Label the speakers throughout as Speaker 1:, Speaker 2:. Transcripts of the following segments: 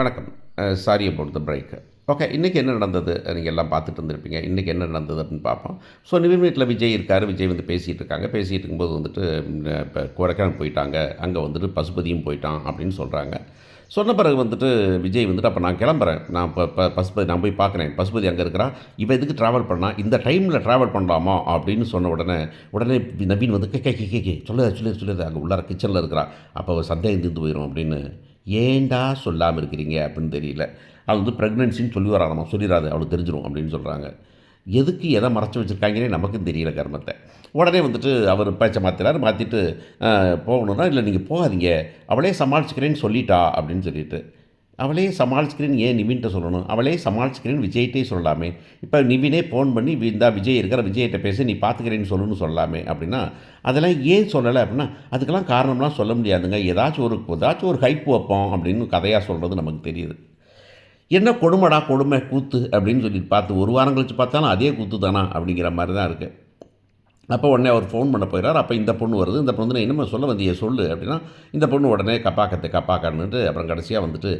Speaker 1: வணக்கம். Sorry about the break okay இன்றைக்கி என்ன நடந்தது? நீங்கள் எல்லாம் பார்த்துட்டு இருந்திருப்பீங்க. இன்றைக்கி என்ன நடந்தது அப்படின்னு பார்ப்போம். ஸோ நிவின் வீட்டில் விஜய் இருக்கார். விஜய் வந்து பேசிகிட்டு இருக்காங்க. பேசிகிட்டு இருக்கும்போது வந்துட்டு இப்போ கொடைக்கானல் போயிட்டாங்க. அங்கே வந்துட்டு பசுபதியும் போயிட்டான் அப்படின்னு சொல்கிறாங்க சொன்ன பிறகு வந்துட்டு விஜய் வந்துட்டு அப்போ நான் கிளம்புறேன். நான் இப்போ இப்போ பசுபதி நான் போய் பார்க்குறேன். பசுபதி அங்கே இருக்கிறா? இவன் எதுக்கு ட்ராவல் பண்ணால் இந்த டைமில் ட்ராவல் பண்ணலாமா? அப்படின்னு சொன்ன உடனே உடனே நவீன் வந்து கே கே கே கே சொல்லுது சொல்லுது சொல்லுது அங்கே உள்ளார கிச்சனில் இருக்கிறா. அப்போ சந்தேகம் தீர்ந்து போயிடும் அப்படின்னு ஏண்டா சொல்லாமல் இருக்கிறீங்க அப்படின்னு தெரியல. அது வந்து ப்ரெக்னென்சின்னு சொல்லி வராமா சொல்லிடாது அவளுக்கு தெரிஞ்சிடும் அப்படின்னு சொல்கிறாங்க எதுக்கு எதை மறைச்சி வச்சுருக்காங்கன்னே நமக்கும் தெரியல கர்மத்தை. உடனே வந்துட்டு அவர் பேச்சை மாற்றினார் மாற்றிட்டு போகணுன்னா இல்லை நீங்கள் போகாதீங்க. அவளே சமாளிச்சுக்கிறேன்னு சொல்லிட்டா அப்படின்னு சொல்லிட்டு. அவளே சமாளிச்சுக்கிறேன் ஏன் நிவின்கிட்ட சொல்லணும்? அவளே சமாளிச்சுக்கிறேன் விஜய்கிட்டே சொல்லலாமே. இப்போ நிவினே ஃபோன் பண்ணி இந்தா விஜய் இருக்கிற விஜய்கிட்ட பேசி நீ பார்த்துக்கிறேன்னு சொல்லணும்னு சொல்லலாமே அப்படின்னா அதெல்லாம் ஏன் சொல்லலை அப்படின்னா அதுக்கெல்லாம் காரணம்லாம் சொல்ல முடியாதுங்க. ஏதாச்சும் ஒரு ஏதாச்சும் ஒரு ஹைப் வைப்போம் அப்படின்னு கதையாக சொல்கிறது நமக்கு தெரியுது. என்ன கொடுமைடா கொடுமை கூத்து அப்படின்னு சொல்லி பார்த்து ஒரு வாரம் கழிச்சு பார்த்தாலும் அதே கூத்து தானா அப்படிங்கிற மாதிரி தான் இருக்குது அப்போ உடனே அவர் ஃபோன் பண்ண போயிடார் அப்போ இந்த பொண்ணு வருது. இந்த பொண்ணு வந்து என்னமோ சொல்ல வந்திய சொல்லு. அப்படின்னா இந்த பொண்ணு உடனே கப்பாக்கத்து கப்பாக்கன்னுட்டு அப்புறம் கடைசியாக வந்துட்டு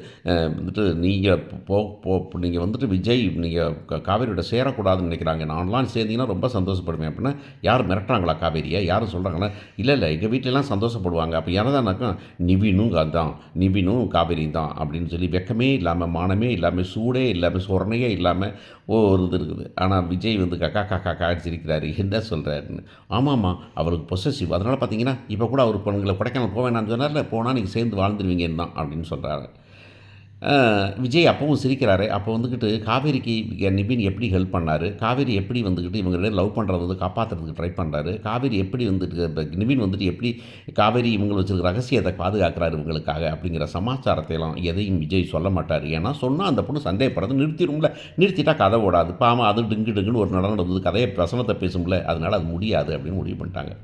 Speaker 1: வந்துட்டு நீங்கள் போ போ நீங்கள் வந்துட்டு விஜய் நீங்கள் காவேரியோட சேரக்கூடாதுன்னு நினைக்கிறாங்க. நான்லாம் சேர்ந்தீங்கன்னா ரொம்ப சந்தோஷப்படுவேன். அப்படின்னா யார் மிரட்டுறாங்களா காவேரியை? யாரும் சொல்கிறாங்களா இல்லை இல்லை. எங்கள் வீட்டிலலாம் சந்தோஷப்படுவாங்க. அப்போ யாரதானாக்கா நிவினும் அதுதான் நிவினும் காவேரியும் தான். அப்படின்னு சொல்லி வெக்கமே இல்லாமல் மானமே இல்லாமல் சூடே இல்லாமல் சொரணையே இல்லாமல் ஒரு இது இருக்குது. ஆனால் விஜய் வந்து கக்கா கக்கா காய்ச்சிருக்கிறாரு என்ன சொல்கிறாருன்னு ஆமாம்மா அவருக்கு பொசசிவ் அதனால் பார்த்தீங்கன்னா இப்போ கூட அவர் பொண்ணுங்களை கொடைக்கானல் போவேன் நான் சொன்னார்ல போனால் நீங்கள் சேர்ந்து வாழ்ந்துருவீங்கன்னு தான் அப்படின்னு சொல்கிறாரு விஜய் அப்பவும் சிரிக்கிறாரு. அப்போ வந்துக்கிட்டு காவேரிக்கு நிபின் எப்படி ஹெல்ப் பண்ணார்? காவேரி எப்படி வந்துக்கிட்டு இவங்க லவ் பண்ணுறத வந்து காப்பாற்றுறதுக்கு ட்ரை பண்ணுறாரு காவேரி எப்படி வந்துட்டு நிபின் வந்துட்டு எப்படி காவேரி இவங்க வச்சிருக்க ரகசியத்தை பாதுகாக்கிறாரு இவங்களுக்காக அப்படிங்கிற சமாச்சாரத்தை எல்லாம் எதையும் விஜய் சொல்ல மாட்டார். ஏன்னா சொன்னால் அந்த பொண்ணு சந்தேகப்படுறது நிறுத்திடும்ல. நிறுத்திட்டா கதை ஓடாது. பாமா அது டிங்கு டிங்குன்னு ஒரு நடனம் நடந்தது கதையை பிரசனத்தை பேசும்ல. அதனால் அது முடியாது அப்படின்னு முடிவு பண்ணிட்டாங்க.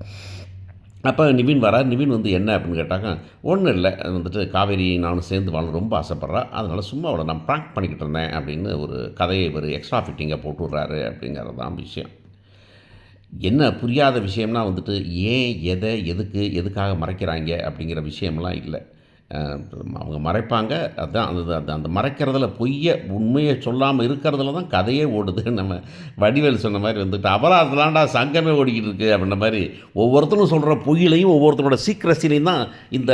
Speaker 1: அப்போ நிவின் வரா நிவின் வந்து என்ன அப்படின்னு கேட்டாங்க ஒன்றும் இல்லை. அது வந்துட்டு காவேரி நானும் சேர்ந்து வாழ ரொம்ப ஆசைப்பட்றா. அதனால் சும்மா அவளை நான் ப்ராங்க் பண்ணிக்கிட்டு இருந்தேன் அப்படின்னு ஒரு கதையை இவர் எக்ஸ்ட்ரா ஃபிட்டிங்கை போட்டு விட்றாரு அப்படிங்கிறது தான் விஷயம். என்ன புரியாத விஷயம்னா வந்துட்டு ஏன் எதை எதுக்கு எதுக்காக மறைக்கிறாங்க அப்படிங்கிற விஷயம்லாம் இல்லை. அவங்க மறைப்பாங்க. அதுதான் அந்த அந்த அந்த மறைக்கிறதுல பொய்யை உண்மையை சொல்லாமல் இருக்கிறதுல தான் கதையே ஓடுது. நம்ம வடிவேல் சொன்ன மாதிரி வந்துட்டு அபராதலாண்டா சங்கமே ஓடிக்கிட்டு இருக்கு. அப்படின்ற மாதிரி ஒவ்வொருத்தரும் சொல்கிற பொய்யிலையும் ஒவ்வொருத்தரோட சீக்கிரசிலையும் தான் இந்த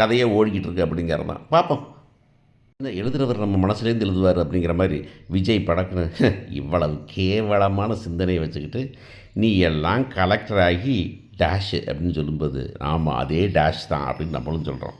Speaker 1: கதையே ஓடிக்கிட்டு இருக்கு அப்படிங்கிறது தான். பார்ப்போம் இந்த எழுதுறவர் நம்ம மனசுலேருந்து எழுதுவார் அப்படிங்கிற மாதிரி விஜய் படக்குன்னு இவ்வளவு கேவலமான சிந்தனையை வச்சுக்கிட்டு நீ எல்லாம் கலெக்டர் ஆகி டேஷ் அப்படின்னு சொல்லும்போது ஆமாம் அதே டேஷ் தான் அப்படின்னு நம்மளும் சொல்கிறோம்